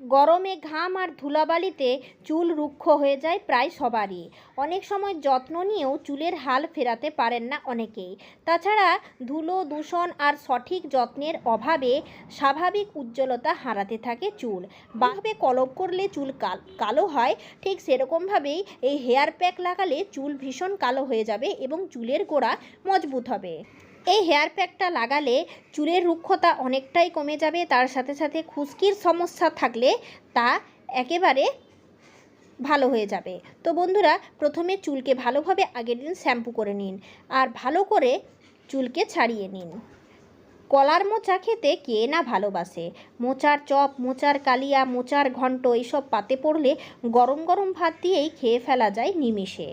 গরমে ঘাম আর ধুলাবালিতে চুল রুক্ষ হয়ে যায় প্রায় সবারই। অনেক সময় যত্ন নিয়েও চুলের হাল ফেরাতে পারেন না অনেকেই। তাছাড়া ধুলো, দূষণ আর সঠিক যত্নের অভাবে স্বাভাবিক উজ্জ্বলতা হারাতে থাকে চুল। বাভাবে কলপ করলে চুল কালো হয়, ঠিক সেরকমভাবেই এই হেয়ার প্যাক লাগালে চুল ভীষণ কালো হয়ে যাবে এবং চুলের গোড়া মজবুত হবে। এই হেয়ার প্যাকটা লাগালে চুলের রুক্ষতা অনেকটাই কমে যাবে, তার সাথে সাথে খুশকির সমস্যা থাকলে তা একেবারে ভালো হয়ে যাবে। তো বন্ধুরা, প্রথমে চুলকে ভালোভাবে আগের দিন শ্যাম্পু করে নিন আর ভালো করে চুলকে ছাড়িয়ে নিন। কলার মোচা খেতে কে না ভালোবাসে? মোচার চপ, মোচার কালিয়া, মোচার ঘন্ট, এইসব পাতে পড়লে গরম গরম ভাত দিয়েই খেয়ে ফেলা যায় নিমিষে।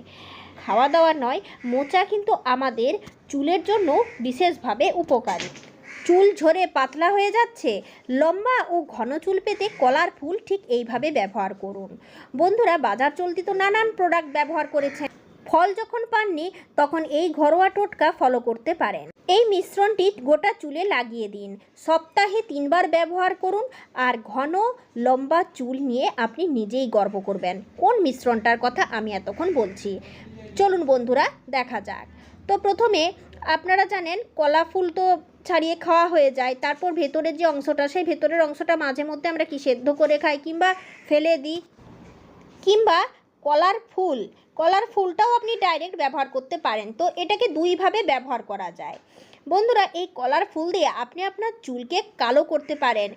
খাওয়া দাওয়া নয়, মোচা কিন্তু আমাদের চুলের জন্য বিশেষভাবে উপকারী। চুল ঝরে পাতলা হয়ে যাচ্ছে, লম্বা ও ঘন চুল পেতে কলার ফুল ঠিক এইভাবে ব্যবহার করুন। বন্ধুরা, বাজার চলতি তো নানান প্রোডাক্ট ব্যবহার করেছেন। ফল যখন পাননি, তখন এই ঘরোয়া টোটকা ফলো করতে পারেন। এই মিশ্রণটি গোটা চুলে লাগিয়ে দিন। সপ্তাহে তিনবার ব্যবহার করুন আর ঘন, লম্বা চুল নিয়ে আপনি নিজেই গর্ব করবেন। কোন মিশ্রণটার কথা আমি এতক্ষণ বলছি? চলুন বন্ধুরা, দেখা যাক। তো প্রথমে আপনারা জানেন, কলা ফুল তো ছাড়িয়ে খাওয়া হয়ে যায়। তারপর ভেতরের যে অংশটা, সেই ভেতরের অংশটা মাঝে মধ্যে আমরা কি সেদ্ধ করে খাই কিংবা ফেলে দিই, কিংবা কলার ফুল, কলার ফুলটাও আপনি ডাইরেক্ট ব্যবহার করতে পারেন। তো এটাকে দুইভাবে ব্যবহার করা যায়। বন্ধুরা, এই কলার ফুল দিয়ে আপনি আপনার চুলকে কালো করতে পারেন।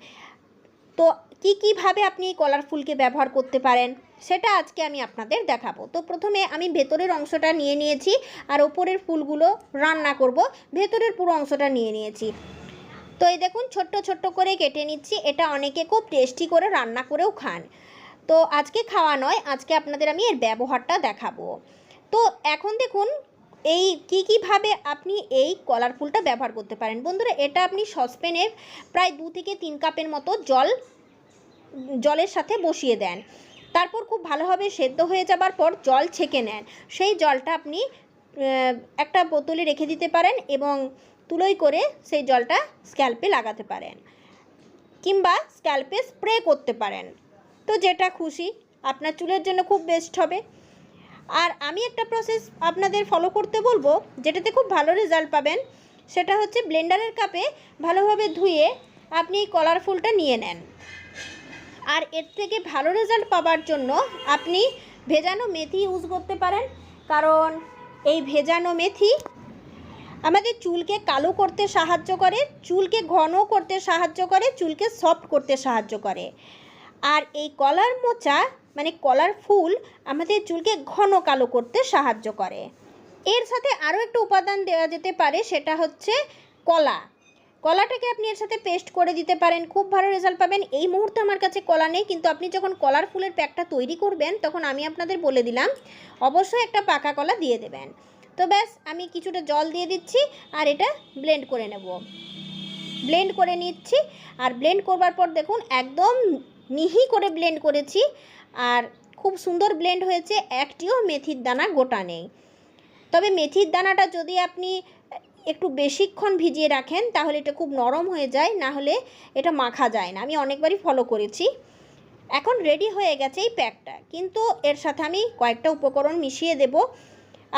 তো কি কীভাবে আপনি এই কলার ফুলকে ব্যবহার করতে পারেন, সেটা আজকে আমি আপনাদের দেখাবো। তো প্রথমে আমি ভেতরের অংশটা নিয়ে নিয়েছি আর ওপরের ফুলগুলো রান্না করব। ভেতরের পুরো অংশটা নিয়ে নিয়েছি। তো এই দেখুন, ছোট্ট ছোট্ট করে কেটে নিচ্ছি। এটা অনেকে খুব টেস্টি করে রান্না করেও খান। তো আজকে খাওয়া নয়, আজকে আপনাদের আমি এর ব্যবহারটা দেখাবো। তো এখন দেখুন, এই কী কীভাবে আপনি এই কলার ফুলটা ব্যবহার করতে পারেন। বন্ধুরা, এটা আপনি সসপ্যানে প্রায় দু থেকে তিন কাপের মতো জল, জলের সাথে বসিয়ে দেন। তারপর খুব ভালোভাবে সেদ্ধ হয়ে যাবার পর জল ছেঁকে নেন। সেই জলটা আপনি একটা বোতলে রেখে দিতে পারেন এবং তুলোই করে সেই জলটা স্ক্যাল্পে লাগাতে পারেন কিংবা স্ক্যাল্পে স্প্রে করতে পারেন। তো যেটা খুশি, আপনার চুলের জন্য খুব বেস্ট হবে। আর আমি একটা প্রসেস আপনাদের ফলো করতে বলব, যেটাতে খুব ভালো রেজাল্ট পাবেন। সেটা হচ্ছে ব্লেন্ডারের কাপে ভালোভাবে ধুয়ে আপনি এই কলার ফুলটা নিয়ে নেন। আর এর থেকে ভালো রেজাল্ট পাওয়ার জন্য আপনি ভেজানো মেথি ইউজ করতে পারেন। কারণ এই ভেজানো মেথি আমাদের চুলকে কালো করতে সাহায্য করে, চুলকে ঘন করতে সাহায্য করে, চুলকে সফট করতে সাহায্য করে। আর এই কলার মোচা মানে কলার ফুল আমাদের চুলকে ঘন কালো করতে সাহায্য করে। এর সাথে আরও একটা উপাদান দেওয়া যেতে পারে, সেটা হচ্ছে কলা। কলাটাকে আপনি এর সাথে পেস্ট করে দিতে পারেন, খুব ভালো রেজাল্ট পাবেন। এই মুহূর্তে আমার কাছে কলা নেই, কিন্তু আপনি যখন কলার ফুলের প্যাকটা তৈরি করবেন, তখন আমি আপনাদের বলে দিলাম, অবশ্যই একটা পাকা কলা দিয়ে দেবেন। তো ব্যাস, আমি কিছুটা জল দিয়ে দিচ্ছি আর এটা ব্লেন্ড করে নেব। ব্লেন্ড করে নিচ্ছি, আর ব্লেন্ড করবার পর দেখুন, একদম মিহি করে ব্লেন্ড করেছি আর খুব সুন্দর ব্লেন্ড হয়েছে, একটিও মেথির দানা গোটা নেই। তবে মেথির দানাটা যদি আপনি একটু বেশিক্ষণ ভিজিয়ে রাখেন, তাহলে এটা খুব নরম হয়ে যায়, না হলে এটা মাখা যায় না। আমি অনেকবারই ফলো করেছি। এখন রেডি হয়ে গেছে এই প্যাকটা কিন্তু এর সাথে আমি কয়েকটা উপকরণ মিশিয়ে দেব।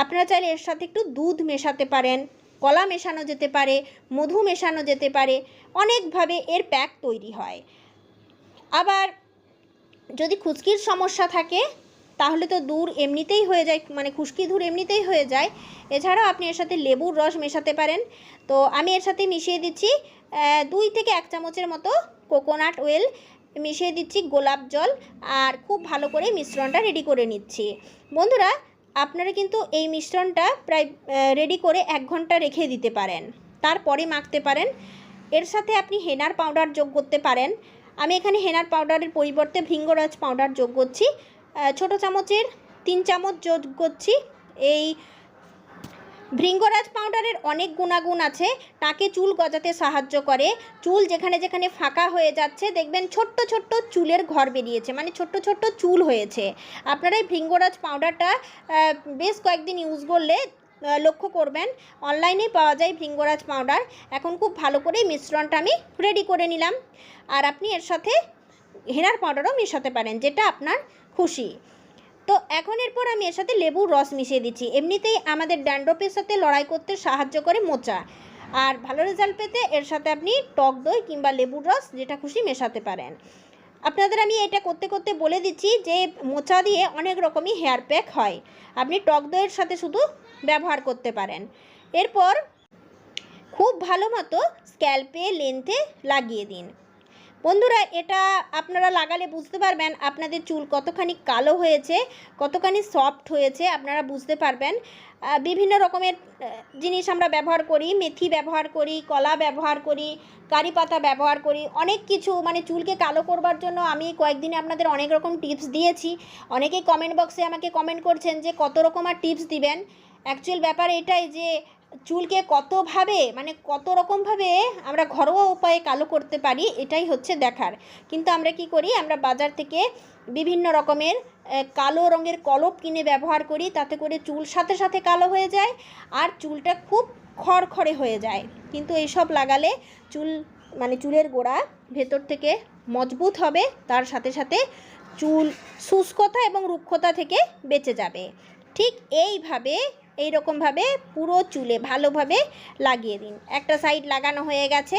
আপনারা চাইলে এর সাথে একটু দুধ মেশাতে পারেন, কলা মেশানো যেতে পারে, মধু মেশানো যেতে পারে, অনেকভাবে এর প্যাক তৈরি হয়। আবার যদি খুশকির সমস্যা থাকে, তাহলে তো দূর এমনিতেই হয়ে যায় মানে খুশকি দূর এমনিতেই হয়ে যায়। এছাড়াও আপনি এর সাথে লেবুর রস মেশাতে পারেন। তো আমি এর সাথে মিশিয়ে দিচ্ছি দুই থেকে এক চামচের মতো কোকোনাট অয়েল মিশিয়ে দিচ্ছি গোলাপ জল, আর খুব ভালো করে মিশ্রণটা রেডি করে নিচ্ছি। বন্ধুরা, আপনারা কিন্তু এই মিশ্রণটা প্রায় রেডি করে এক ঘণ্টা রেখে দিতে পারেন। তারপরে মাখতে পারেন। এর সাথে আপনি হেনার পাউডার যোগ করতে পারেন। আমি এখানে হেনার পাউডারের পরিবর্তে ভৃঙ্গরাজ পাউডার যোগ করছি। ছোট চামচের তিন চামচ যোগ করছি। এই ভৃঙ্গরাজ পাউডারের অনেক গুণাগুণ আছে, তাকে চুল গজাতে সাহায্য করে। চুল যেখানে যেখানে ফাঁকা হয়ে যাচ্ছে, দেখবেন ছোট্ট ছোট্ট চুলের ঘর বেরিয়েছে মানে ছোট্ট ছোট্ট চুল হয়েছে। আপনারা এই ভৃঙ্গরাজ পাউডারটা বেশ কয়েকদিন ইউজ করলে লক্ষ্য করবেন অনলাইনে পাওয়া যায় ভৃঙ্গরাজ পাউডার এখন খুব ভালো করে মিশ্রণটা আমি রেডি করে নিলাম। আর আপনি এর সাথে হেনার পাউডারও মেশাতে পারেন, যেটা আপনার খুশি। তো এখন এরপর আমি এর সাথে লেবুর রস মিশিয়ে দিচ্ছি। এমনিতেই আমাদের ড্যান্ড্রফের সাথে লড়াই করতে সাহায্য করে মোচা। আর ভালো রেজাল্ট পেতে এর সাথে আপনি টক দই কিংবা লেবুর রস যেটা খুশি মেশাতে পারেন। আপনাদের আমি এটা করতে করতে বলে দিচ্ছি যে মোচা দিয়ে অনেক রকমই হেয়ার প্যাক হয়। আপনি টক দইয়ের সাথে শুধু ব্যবহার করতে পারেন। এরপর খুব ভালো মতো স্ক্যাল্পে লেন্থে লাগিয়ে দিন। বন্ধুরা, এটা আপনারা লাগালে বুঝতে পারবেন আপনাদের চুল কতখানি কালো হয়েছে, কতখানি সফট হয়েছে, আপনারা বুঝতে পারবেন। বিভিন্ন রকমের জিনিস আমরা ব্যবহার করি, মেথি ব্যবহার করি, কলা ব্যবহার করি, কারি পাতা ব্যবহার করি, অনেক কিছু। মানে চুলকে কালো করবার জন্য আমি কয়েকদিনে আপনাদের অনেক রকম টিপস দিয়েছি। অনেকেই কমেন্ট বক্সে আমাকে কমেন্ট করছেন যে কত রকম আর টিপস দিবেন। অ্যাকচুয়াল ব্যাপার এটাই যে চুলকে কতভাবে মানে কত রকমভাবে আমরা ঘরোয়া উপায়ে কালো করতে পারি, এটাই হচ্ছে দেখার। কিন্তু আমরা কি করি, আমরা বাজার থেকে বিভিন্ন রকমের কালো রঙের কলপ কিনে ব্যবহার করি, তাতে করে চুল সাথে সাথে কালো হয়ে যায় আর চুলটা খুব খড়খড়ে হয়ে যায়। কিন্তু এইসব লাগালে চুল মানে চুলের গোড়া ভেতর থেকে মজবুত হবে, তার সাথে সাথে চুল শুষ্কতা এবং রুক্ষতা থেকে বেঁচে যাবে। ঠিক এইভাবে এই রকমভাবে পুরো চুলে ভালোভাবে লাগিয়ে দিন। একটা সাইড লাগানো হয়ে গেছে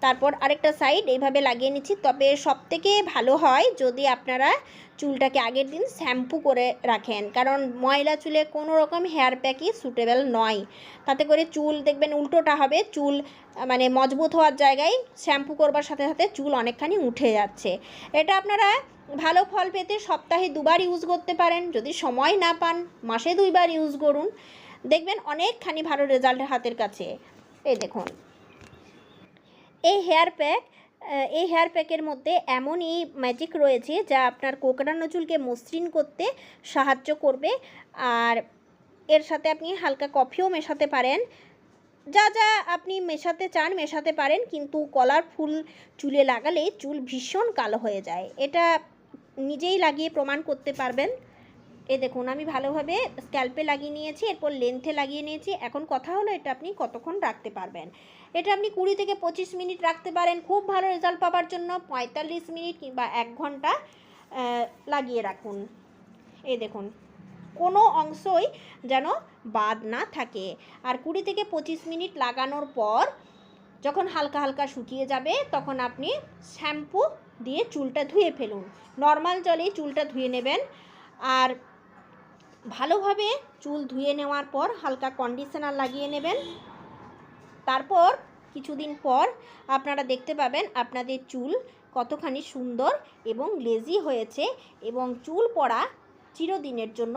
তারপর আরেকটা সাইড এইভাবে লাগিয়ে নিচ্ছি। তবে সবথেকে ভালো হয় যদি আপনারা চুলটাকে আগের দিন শ্যাম্পু করে রাখেন। কারণ ময়লা চুলে কোনো রকম হেয়ার প্যাকই সুটেবল নয়। তাতে করে চুল দেখবেন উল্টোটা হবে। চুল মানে মজবুত হওয়ার জায়গায় শ্যাম্পু করবার সাথে সাথে চুল অনেকখানি উঠে যাচ্ছে। এটা আপনারা ভালো ফল পেতে সপ্তাহে দুবার ইউজ করতে পারেন। যদি সময় না পান, মাসে দুইবার ইউজ করুন। দেখবেন অনেকখানি ভালো রেজাল্ট হাতের কাছে। এই দেখুন। এই হেয়ার প্যাক এই হেয়ার প্যাকের মধ্যে এমনই ম্যাজিক রয়েছে যা আপনার কোকড়ানো চুলকে মসৃণ করতে সাহায্য করবে। আর এর সাথে আপনি হালকা কফিও মেশাতে পারেন। যা যা আপনি মেশাতে চান, মেশাতে পারেন, কিন্তু কলার ফুল চুলে লাগালে চুল ভীষণ কালো হয়ে যায়। এটা নিজেই লাগিয়ে প্রমাণ করতে পারবেন। এ দেখুন, আমি ভালোভাবে স্ক্যাল্পে লাগিয়ে নিয়েছি, এরপর লেন্থে লাগিয়ে নিয়েছি। এখন কথা হলো, এটা আপনি কতক্ষণ রাখতে পারবেন? এটা আপনি কুড়ি থেকে পঁচিশ মিনিট রাখতে পারেন, খুব ভালো রেজাল্ট পাওয়ার জন্য। পঁয়তাল্লিশ মিনিট কিংবা এক ঘণ্টা লাগিয়ে রাখুন। এই দেখুন, কোনো অংশই যেন বাদ না থাকে। আর কুড়ি থেকে পঁচিশ মিনিট লাগানোর পর, যখন হালকা হালকা শুকিয়ে যাবে, তখন আপনি শ্যাম্পু দিয়ে চুলটা ধুয়ে ফেলুন। নর্মাল জলেই চুলটা ধুয়ে নেবেন। আর ভালোভাবে চুল ধুয়ে নেওয়ার পর হালকা কন্ডিশনার লাগিয়ে নেবেন। তারপর কিছুদিন পর আপনারা দেখতে পাবেন আপনাদের চুল কতখানি সুন্দর এবং লেজি হয়েছে এবং চুল পড়া চিরদিনের জন্য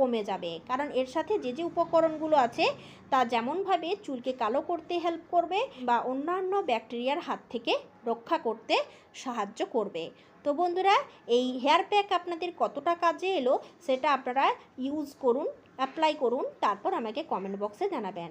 কমে যাবে। কারণ এর সাথে যে যে উপকরণগুলো আছে, তা যেমনভাবে চুলকে কালো করতে হেল্প করবে বা অন্যান্য ব্যাকটেরিয়ার হাত থেকে রক্ষা করতে সাহায্য করবে। তো বন্ধুরা, এই হেয়ার প্যাক আপনাদের কতটা কাজে এলো, সেটা আপনারা ইউজ করুন অ্যাপ্লাই করুন, তারপর আমাকে কমেন্ট বক্সে জানাবেন।